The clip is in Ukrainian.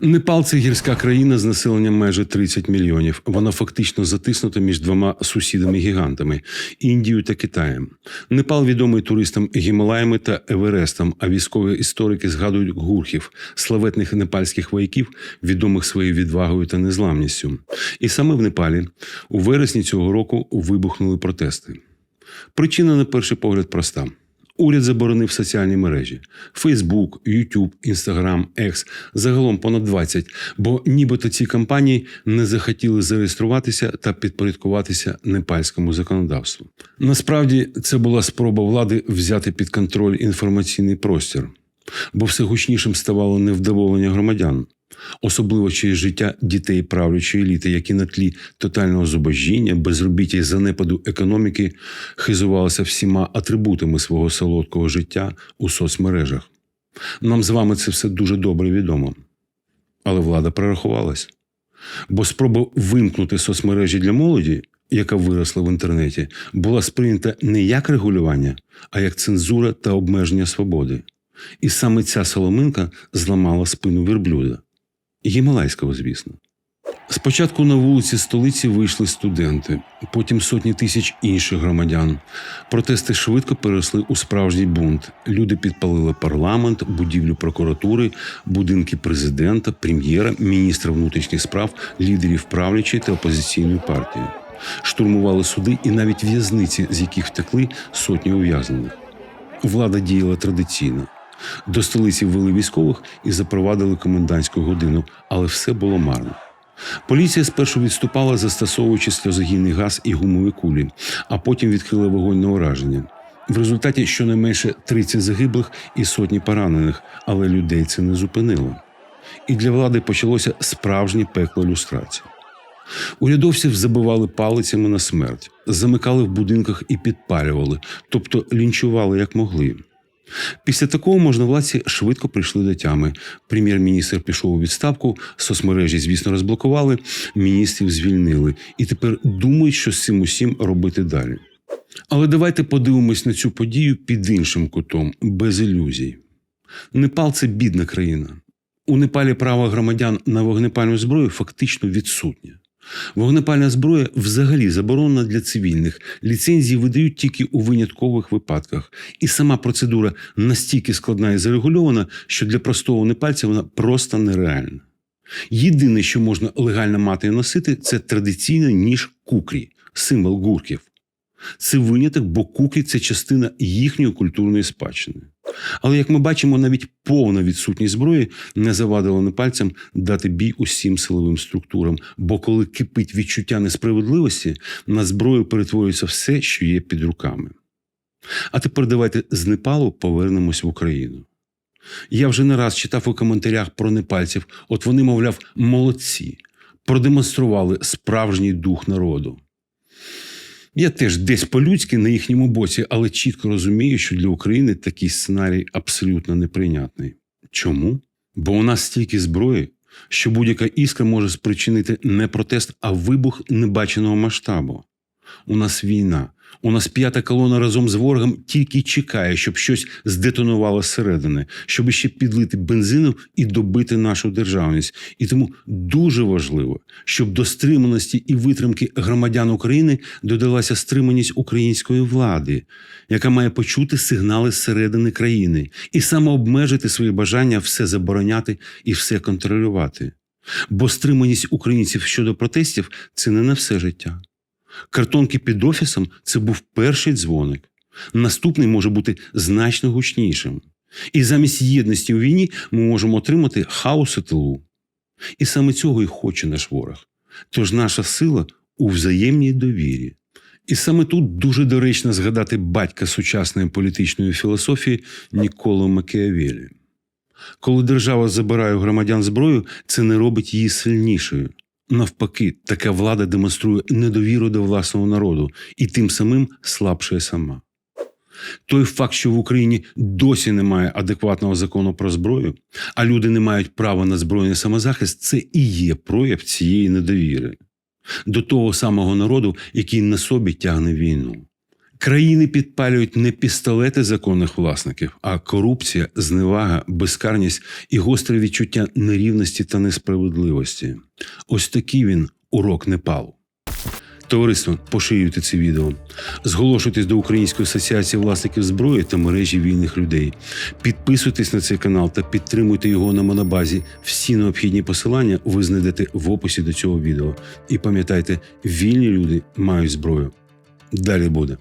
Непал це гірська країна з населенням майже 30 мільйонів. Вона фактично затиснута між двома сусідами-гігантами Індією та Китаєм. Непал відомий туристам Гімалаями та Еверестом, а військові історики згадують гурхів, славетних непальських вояків, відомих своєю відвагою та незламністю. І саме в Непалі у вересні цього року вибухнули протести. Причина, на перший погляд, проста. Уряд заборонив соціальні мережі: Фейсбук, Ютуб, Інстаграм, Екс, загалом понад 20, бо нібито ці компанії не захотіли зареєструватися та підпорядкуватися непальському законодавству. Насправді це була спроба влади взяти під контроль інформаційний простір, бо все гучнішим ставало невдоволення громадян. Особливо через життя дітей правлячої еліти, які на тлі тотального зубожіння, безробіття і занепаду економіки хизувалися всіма атрибутами свого солодкого життя у соцмережах. Нам з вами це все дуже добре відомо. Але влада прорахувалась. Бо спроба вимкнути соцмережі для молоді, яка виросла в інтернеті, була сприйнята не як регулювання, а як цензура та обмеження свободи. І саме ця соломинка зламала спину верблюда. Гімалайського, звісно. Спочатку на вулиці столиці вийшли студенти, потім сотні тисяч інших громадян. Протести швидко переросли у справжній бунт. Люди підпалили парламент, будівлю прокуратури, будинки президента, прем'єра, міністра внутрішніх справ, лідерів правлячої та опозиційної партії. Штурмували суди і навіть в'язниці, з яких втекли сотні ув'язнених. Влада діяла традиційно. До столиці ввели військових і запровадили комендантську годину, але все було марно. Поліція спершу відступала, застосовуючи сльозогінний газ і гумові кулі, а потім відкрила вогонь на ураження. В результаті щонайменше 30 загиблих і сотні поранених, але людей це не зупинило. І для влади почалося справжнє пекло люстрації. Урядовців забивали палицями на смерть, замикали в будинках і підпалювали, тобто лінчували як могли. Після такого можновладці швидко прийшли до тями. Прем'єр-міністр пішов у відставку, соцмережі, звісно, розблокували, міністрів звільнили і тепер думають, що з цим усім робити далі. Але давайте подивимось на цю подію під іншим кутом, без ілюзій. Непал це бідна країна. У Непалі право громадян на вогнепальну зброю фактично відсутнє. Вогнепальна зброя взагалі заборонена для цивільних. Ліцензії видають тільки у виняткових випадках. І сама процедура настільки складна і зарегульована, що для простого непальця вона просто нереальна. Єдине, що можна легально мати і носити, це традиційний ніж кукрі, символ гурків. Це виняток, бо куклі це частина їхньої культурної спадщини. Але як ми бачимо, навіть повна відсутність зброї не завадила непальцям дати бій усім силовим структурам. Бо коли кипить відчуття несправедливості, на зброю перетворюється все, що є під руками. А тепер давайте з Непалу повернемось в Україну. Я вже не раз читав у коментарях про непальців, от вони, мовляв, молодці, продемонстрували справжній дух народу. Я теж десь по-людськи на їхньому боці, але чітко розумію, що для України такий сценарій абсолютно неприйнятний. Чому? Бо у нас стільки зброї, що будь-яка іскра може спричинити не протест, а вибух небаченого масштабу. У нас війна. У нас п'ята колона разом з ворогом тільки чекає, щоб щось здетонувало зсередини, щоб ще підлити бензину і добити нашу державність. І тому дуже важливо, щоб до стриманості і витримки громадян України додалася стриманість української влади, яка має почути сигнали зсередини країни і самообмежити свої бажання все забороняти і все контролювати. Бо стриманість українців щодо протестів це не на все життя. Картонки під офісом це був перший дзвоник. Наступний може бути значно гучнішим. І замість єдності у війні ми можемо отримати хаос у тилу. І саме цього і хоче наш ворог. Тож наша сила у взаємній довірі. І саме тут дуже доречно згадати батька сучасної політичної філософії Ніколо Макіавелі. Коли держава забирає у громадян зброю, це не робить її сильнішою. Навпаки, така влада демонструє недовіру до власного народу і тим самим слабшає сама. Той факт, що в Україні досі немає адекватного закону про зброю, а люди не мають права на збройний самозахист, це і є прояв цієї недовіри до того самого народу, який на собі тягне війну. Країни підпалюють не пістолети законних власників, а корупція, зневага, безкарність і гостре відчуття нерівності та несправедливості. Ось такий він урок Непалу. Товариство, поширюйте це відео. Зголошуйтесь до Української асоціації власників зброї та мережі вільних людей. Підписуйтесь на цей канал та підтримуйте його на монобазі. Всі необхідні посилання ви знайдете в описі до цього відео. І пам'ятайте, вільні люди мають зброю. Далі буде.